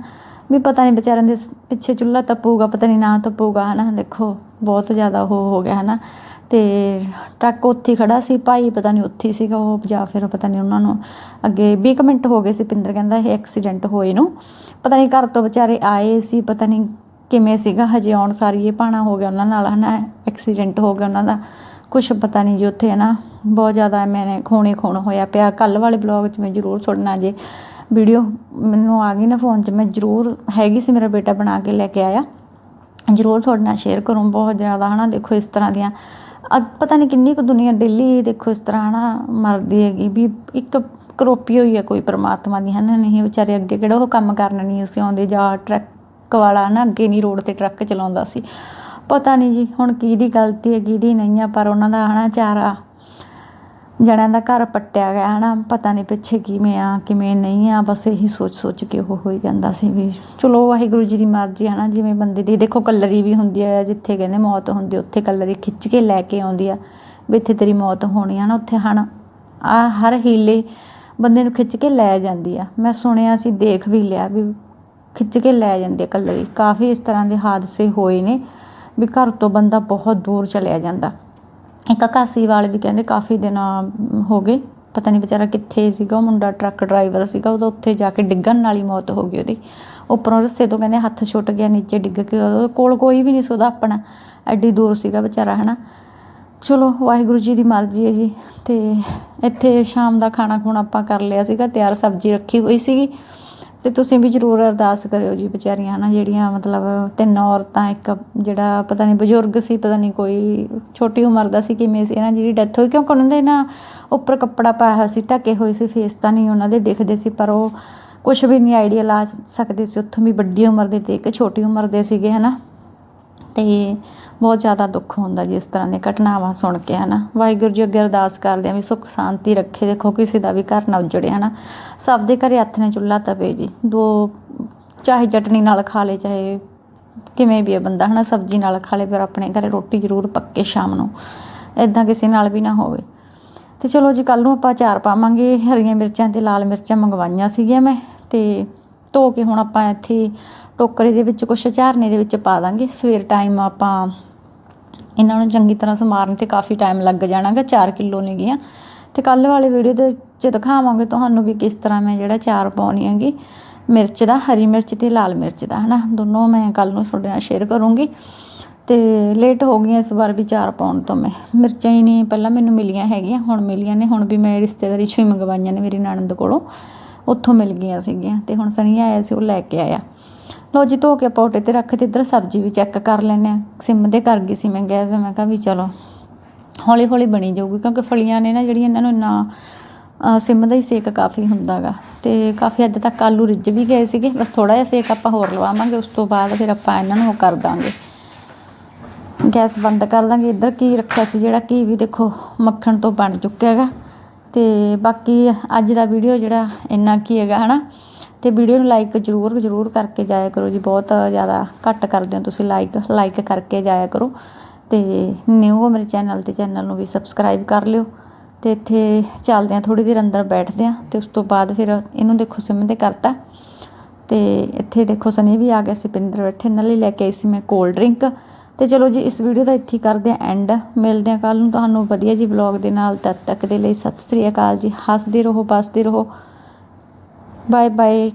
Speaker 2: ਵੀ ਪਤਾ ਨਹੀਂ ਵਿਚਾਰਿਆਂ ਦੇ ਪਿੱਛੇ ਚੁੱਲ੍ਹਾ ਤਪੂਗਾ, ਪਤਾ ਨਹੀਂ ਨਾ ਤਪੂਗਾ ਨਾ ਦੇਖੋ, ਬਹੁਤ ਜ਼ਿਆਦਾ ਉਹ ਹੋ ਗਿਆ ਹੈ ਨਾ ਅਤੇ ਟਰੱਕ ਉੱਥੇ ਹੀ ਖੜਾ ਸੀ, ਭਾਈ ਪਤਾ ਨਹੀਂ ਉੱਥੇ ਸੀਗਾ ਉਹ, ਜਾਂ ਫਿਰ ਪਤਾ ਨਹੀਂ ਉਹਨਾਂ ਨੂੰ ਅੱਗੇ 20 ਕੁ ਮਿੰਟ ਹੋ ਗਏ ਸੀ ਪਿੰਦਰ ਕਹਿੰਦਾ ਇਹ ਐਕਸੀਡੈਂਟ ਹੋਏ ਨੂੰ। ਪਤਾ ਨਹੀਂ ਘਰ ਤੋਂ ਵਿਚਾਰੇ ਆਏ ਸੀ, ਪਤਾ ਨਹੀਂ ਕਿਵੇਂ ਸੀਗਾ, ਹਜੇ ਆਉਣ ਸਾਰੀ ਇਹ ਪਾਣਾ ਹੋ ਗਿਆ ਉਹਨਾਂ ਨਾਲ, ਹਨਾ? ਐਕਸੀਡੈਂਟ ਹੋ ਗਿਆ ਉਹਨਾਂ ਦਾ। ਕੁਝ ਪਤਾ ਨਹੀਂ ਜੀ ਉੱਥੇ ਹੈ ਨਾ ਬਹੁਤ ਜ਼ਿਆਦਾ ਮੈਨੇ ਖੋਣੇ ਖੋਣ ਹੋਇਆ ਪਿਆ। ਕੱਲ ਵਾਲੇ ਬਲੌਗ 'ਚ ਮੈਂ ਜ਼ਰੂਰ ਸੁਣਨਾ ਜੇ। ਵੀਡੀਓ ਮੈਨੂੰ ਆ ਗਈ ਨਾ ਫੋਨ 'ਚ, ਮੈਂ ਜ਼ਰੂਰ ਹੈਗੀ ਸੀ ਮੇਰਾ ਬੇਟਾ ਬਣਾ ਕੇ ਲੈ ਕੇ ਆਇਆ। ਜ਼ਰੂਰ ਤੁਹਾਡੇ ਨਾਲ ਸ਼ੇਅਰ ਕਰੂੰ, ਬਹੁਤ ਜ਼ਿਆਦਾ ਹਨਾ, ਦੇਖੋ ਇਸ ਤਰ੍ਹਾਂ ਦੀਆਂ। ਅੱਜ ਪਤਾ ਨਹੀਂ ਕਿੰਨੀ ਕੁ ਦੁਨੀਆ ਡੇਲੀ ਦੇਖੋ ਇਸ ਤਰ੍ਹਾਂ ਹਨਾ, ਮਰਦੀ ਹੈਗੀ ਵੀ ਇੱਕ ਕਰੋਪੀ ਹੋਈ ਹੈ ਕੋਈ ਪਰਮਾਤਮਾ ਦੀ, ਹਨਾ, ਨਹੀਂ, ਵਿਚਾਰੇ ਅੱਗੇ ਕਿਹੜਾ ਉਹ ਕੰਮ ਕਰਨ ਨਹੀਂ ਅਸੀਂ ਆਉਂਦੇ, ਜਾਂ ਟਰੱਕ ਵਾਲਾ ਨਾ ਅੱਗੇ ਨਹੀਂ ਰੋਡ ਤੇ ਟਰੱਕ ਚਲਾਉਂਦਾ ਸੀ। ਪਤਾ ਨਹੀਂ ਜੀ, ਹੁਣ ਕਿਹਦੀ ਗਲਤੀ ਹੈ ਕਿਹਦੀ ਨਹੀਂ ਆ, ਪਰ ਉਹਨਾਂ ਦਾ ਹਨਾ, ਚਾਰਾ ਜਣਿਆਂ ਦਾ ਘਰ ਪੱਟਿਆ ਗਿਆ ਹੈ ਨਾ ਪਤਾ ਨਹੀਂ ਪਿੱਛੇ ਕਿਵੇਂ ਆ, ਕਿਵੇਂ ਨਹੀਂ ਆ, ਬਸ ਇਹੀ ਸੋਚ ਸੋਚ ਕੇ ਉਹ ਹੋਈ ਜਾਂਦਾ ਸੀ ਵੀ ਚਲੋ ਵਾਹਿਗੁਰੂ ਜੀ ਦੀ ਮਰਜ਼ੀ ਹੈ ਨਾ ਜਿਵੇਂ ਬੰਦੇ ਦੀ, ਦੇਖੋ ਕਲਰੀ ਵੀ ਹੁੰਦੀ ਹੈ ਜਿੱਥੇ ਕਹਿੰਦੇ ਮੌਤ ਹੁੰਦੀ ਉੱਥੇ ਕਲਰੀ ਖਿੱਚ ਕੇ ਲੈ ਕੇ ਆਉਂਦੀ ਆ, ਵੀ ਇੱਥੇ ਤੇਰੀ ਮੌਤ ਹੋਣੀ ਆ ਨਾ ਉੱਥੇ ਹਣ, ਆ ਹਰ ਹੀਲੇ ਬੰਦੇ ਨੂੰ ਖਿੱਚ ਕੇ ਲੈ ਜਾਂਦੀ ਆ। ਮੈਂ ਸੁਣਿਆ ਸੀ, ਦੇਖ ਵੀ ਲਿਆ ਵੀ ਖਿੱਚ ਕੇ ਲੈ ਜਾਂਦੇ ਆ ਕਲਰੀ। ਕਾਫੀ ਇਸ ਤਰ੍ਹਾਂ ਦੇ ਹਾਦਸੇ ਹੋਏ ਨੇ ਵੀ ਘਰ ਤੋਂ ਬੰਦਾ ਬਹੁਤ ਦੂਰ ਚਲਿਆ ਜਾਂਦਾ। ਇੱਕ ਕਾਸੀ ਵਾਲੇ ਵੀ ਕਹਿੰਦੇ ਕਾਫੀ ਦਿਨ ਹੋ ਗਏ। ਪਤਾ ਨਹੀਂ ਵਿਚਾਰਾ ਕਿੱਥੇ ਸੀਗਾ, ਉਹ ਮੁੰਡਾ ਟਰੱਕ ਡਰਾਈਵਰ ਸੀਗਾ, ਉਹਦਾ ਉੱਥੇ ਜਾ ਕੇ ਡਿੱਗਣ ਨਾਲ ਹੀ ਮੌਤ ਹੋ ਗਈ ਉਹਦੀ। ਉੱਪਰੋਂ ਰੱਸੇ ਤੋਂ ਕਹਿੰਦੇ ਹੱਥ ਛੁੱਟ ਗਿਆ, ਨੀਚੇ ਡਿੱਗ ਕੇ ਉਹਦੇ ਕੋਲ ਕੋਈ ਵੀ ਨਹੀਂ ਸੀ ਉਹਦਾ ਆਪਣਾ, ਐਡੀ ਦੂਰ ਸੀਗਾ ਵਿਚਾਰਾ, ਹਨਾ। ਚਲੋ, ਵਾਹਿਗੁਰੂ ਜੀ ਦੀ ਮਰਜ਼ੀ ਹੈ ਜੀ। ਤੇ ਇੱਥੇ ਸ਼ਾਮ ਦਾ ਖਾਣਾ ਖੁਣਾ ਆਪਾਂ ਕਰ ਲਿਆ ਸੀਗਾ, ਤਿਆਰ ਸਬਜ਼ੀ ਰੱਖੀ ਹੋਈ ਸੀਗੀ। ਤੇ ਤੁਸੀਂ ਵੀ ਜ਼ਰੂਰ ਅਰਦਾਸ ਕਰਿਓ ਜੀ ਵਿਚਾਰੀਆਂ ਨਾ ਜਿਹੜੀਆਂ ਮਤਲਬ ਤਿੰਨ ਔਰਤਾਂ, ਇੱਕ ਜਿਹੜਾ ਪਤਾ ਨਹੀਂ ਬਜ਼ੁਰਗ ਸੀ, ਪਤਾ ਨਹੀਂ ਕੋਈ ਛੋਟੀ ਉਮਰ ਦਾ ਸੀ, ਕਿਵੇਂ ਸੀ, ਇਹਨਾਂ ਜਿਹੜੀ ਡੈਥ ਹੋਈ, ਕਿਉਂਕਿ ਉਹਨਾਂ ਦੇ ਨਾ ਉੱਪਰ ਕੱਪੜਾ ਪਾਇਆ ਹੋਇਆ ਸੀ, ਢੱਕੇ ਹੋਏ ਸੀ ਫੇਸ ਤਾਂ ਨਹੀਂ ਉਹਨਾਂ ਦੇ ਦਿਖਦੇ ਸੀ, ਪਰ ਉਹ ਕੁਝ ਵੀ ਨਹੀਂ ਆਈਡੀਆ ਲਾ ਸਕਦੇ ਸੀ, ਉੱਥੋਂ ਵੀ ਵੱਡੀ ਉਮਰ ਦੇ ਤੇ ਇੱਕ ਛੋਟੀ ਉਮਰ ਦੇ ਸੀਗੇ ਹਨਾ। ਤੇ ਬਹੁਤ ਜ਼ਿਆਦਾ ਦੁੱਖ ਹੁੰਦਾ ਜੀ ਇਸ ਤਰ੍ਹਾਂ ਦੀਆਂ ਘਟਨਾਵਾਂ ਸੁਣ ਕੇ, ਹਨਾ। ਵਾਹਿਗੁਰੂ ਜੀ ਅੱਗੇ ਅਰਦਾਸ ਕਰਦੇ ਆ ਵੀ ਸੁੱਖ ਸ਼ਾਂਤੀ ਰੱਖੇ, ਦੇਖੋ ਕਿਸੇ ਦਾ ਵੀ ਘਰ ਨਾ ਉਜੜੇ, ਹਨਾ। ਸਭ ਦੇ ਘਰੇ ਹੱਥ ਨੇ ਚੁੱਲ੍ਹਾ ਤਪੇ ਜੀ। ਦੋ ਚਾਹੇ ਚਟਣੀ ਨਾਲ ਖਾ ਲੇ, ਚਾਹੇ ਕਿਵੇਂ ਵੀ ਇਹ ਬੰਦਾ, ਹਨਾ, ਸਬਜ਼ੀ ਨਾਲ ਖਾ ਲੇ, ਪਰ ਆਪਣੇ ਘਰੇ ਰੋਟੀ ਜ਼ਰੂਰ ਪੱਕੇ ਸ਼ਾਮ ਨੂੰ। ਇਦਾਂ ਕਿਸੇ ਨਾਲ ਵੀ ਨਾ ਹੋਵੇ। ਤੇ ਚਲੋ ਜੀ ਕੱਲ ਨੂੰ ਆਪਾਂ ਚਾਰ ਪਾਵਾਂਗੇ, ਹਰੀਆਂ ਮਿਰਚਾਂ ਤੇ ਲਾਲ ਮਿਰਚਾਂ ਮੰਗਵਾਈਆਂ ਸੀਗੀਆਂ ਮੈਂ, ਤੇ ਧੋ ਕੇ ਹੁਣ ਆਪਾਂ ਇੱਥੇ ਟੋਕਰੇ ਦੇ ਵਿੱਚ ਕੁਛ ਝਾਰਨੇ ਦੇ ਵਿੱਚ ਪਾ ਦਾਂਗੇ। ਸਵੇਰ ਟਾਈਮ ਆਪਾਂ ਇਹਨਾਂ ਨੂੰ ਚੰਗੀ ਤਰ੍ਹਾਂ ਸਮਾਰਨ ਤੇ ਕਾਫੀ ਟਾਈਮ ਲੱਗ ਜਾਣਾਗਾ 4 ਕਿਲੋ ਨੇਗੀਆਂ ਤੇ ਕੱਲ ਵਾਲੇ ਵੀਡੀਓ ਦੇ ਵਿੱਚ ਦਿਖਾਵਾਂਗੇ ਤੁਹਾਨੂੰ ਵੀ ਕਿਸ ਤਰ੍ਹਾਂ ਮੈਂ ਜਿਹੜਾ ਚਾਰ ਪਾਉਣੀ ਹੈਗੀ, ਮਿਰਚ ਦਾ, ਹਰੀ ਮਿਰਚ ਤੇ ਲਾਲ ਮਿਰਚ ਦਾ, ਹਨਾ? ਦੋਨੋਂ ਮੈਂ ਕੱਲ ਨੂੰ ਤੁਹਾਡੇ ਨਾਲ ਸ਼ੇਅਰ ਕਰੂੰਗੀ। ਤੇ ਲੇਟ ਹੋ ਗਈਆਂ ਇਸ ਵਾਰ ਵੀ ਚਾਰ ਪਾਉਣ ਤੋਂ ਮੈਂ। ਮਿਰਚਾਂ ਹੀ ਨਹੀਂ ਪਹਿਲਾਂ ਮੈਨੂੰ ਮਿਲੀਆਂ ਹੈਗੀਆਂ, ਹੁਣ ਮਿਲੀਆਂ ਨੇ, ਹੁਣ ਵੀ ਮੈਂ ਰਿਸ਼ਤੇਦਾਰੀ ਚੋਂ ਹੀ ਮੰਗਵਾਈਆਂ ਨੇ ਮੇਰੀ ਨਣਦ ਕੋਲੋਂ। ਉੱਥੋਂ ਮਿਲ ਗਈਆਂ ਸੀਗੀਆਂ ਤੇ ਹੁਣ ਸਨੀਆ ਆਇਆ ਸੀ ਉਹ ਲੈ ਕੇ ਆਇਆ। ਲੋ ਜੀ ਧੋ ਕੇ ਪੌਟੇ ਤੇ ਰੱਖ ਤੇ ਇੱਧਰ ਸਬਜ਼ੀ ਵੀ ਚੈੱਕ ਕਰ ਲੈਨੇ ਆ ਸਿਮ ਦੇ ਕਰ ਗਈ ਸੀ ਮੈਂ ਗੈਸ ਮੈਂ ਕਿਹਾ ਵੀ ਚਲੋ ਹੌਲੀ ਹੌਲੀ ਬਣੀ ਜਾਊਗੀ ਕਿਉਂਕਿ ਫਲੀਆਂ ਨੇ ਨਾ ਜਿਹੜੀਆਂ ਇਹਨਾਂ ਨੂੰ ਨਾ ਅ, ਸਿਮ ਦਾ ਹੀ ਸੇਕ ਕਾਫੀ ਹੁੰਦਾਗਾ ਤੇ ਕਾਫੀ ਹੱਦ ਤੱਕ ਆਲੂ ਰਿੱਝ ਵੀ ਗਏ ਸੀਗੇ। ਬਸ ਥੋੜਾ ਜਿਹਾ ਸੇਕ ਆਪਾਂ ਹੋਰ ਲਵਾਵਾਂਗੇ ਉਸ ਤੋਂ ਬਾਅਦ ਫਿਰ ਆਪਾਂ ਇਹਨਾਂ ਨੂੰ ਉਹ ਕਰ ਦਾਂਗੇ। ਗੈਸ ਬੰਦ ਕਰ ਦਾਂਗੇ। ਇੱਧਰ ਕੀ ਰੱਖਿਆ ਸੀ ਜਿਹੜਾ ਕੀ ਵੀ ਦੇਖੋ ਮੱਖਣ ਤੋਂ ਬਣ ਚੁੱਕਿਆ ਹੈਗਾ। ਅਤੇ ਬਾਕੀ ਅੱਜ ਦਾ ਵੀਡੀਓ ਜਿਹੜਾ ਇੰਨਾ ਕੀ ਹੈਗਾ ਹੈ ਨਾ ਅਤੇ ਵੀਡੀਓ ਨੂੰ ਲਾਈਕ ਜ਼ਰੂਰ ਜ਼ਰੂਰ ਕਰਕੇ ਜਾਇਆ ਕਰੋ ਜੀ, ਬਹੁਤ ਜ਼ਿਆਦਾ ਘੱਟ ਕਰਦੇ ਹੋ ਤੁਸੀਂ ਲਾਈਕ ਲਾਈਕ ਕਰਕੇ ਜਾਇਆ ਕਰੋ। ਅਤੇ ਨਿਊ ਹੋ ਮੇਰੇ ਚੈਨਲ ਤੇ ਚੈਨਲ ਨੂੰ ਵੀ ਸਬਸਕ੍ਰਾਈਬ ਕਰ ਲਿਓ। ਤੇ ਇੱਥੇ ਚੱਲਦੇ ਆ ਥੋੜੀ ਦੇਰ ਅੰਦਰ ਬੈਠਦੇ ਆ ਤੇ ਉਸ ਤੋਂ ਬਾਅਦ ਫਿਰ ਇਹਨੂੰ ਦੇਖੋ ਸਿਮ ਦੇ ਕਰਤਾ। ਤੇ ਇੱਥੇ ਦੇਖੋ, ਸਨੀ ਵੀ ਆ ਗਿਆ ਸੀ ਪਿੰਦਰ ਬੈਠੇ, ਨਾਲ ਹੀ ਲੈ ਕੇ ਆਈ ਸੀ ਮੈਂ ਕੋਲਡ ਡਰਿੰਕ ਤੇ ਚਲੋ ਜੀ, ਇਸ ਵੀਡੀਓ ਦਾ ਇੱਥੇ ਕਰਦੇ ਆ ਐਂਡ ਮਿਲਦੇ ਆ ਕੱਲ ਨੂੰ ਤੁਹਾਨੂੰ ਵਧੀਆ ਜੀ ਵਲੌਗ ਦੇ ਨਾਲ। ਤਦ ਤੱਕ ਦੇ ਲਈ ਸਤਿ ਸ੍ਰੀ ਅਕਾਲ ਜੀ। ਹੱਸਦੇ ਰਹੋ, ਬਸਦੇ ਰਹੋ। Bye bye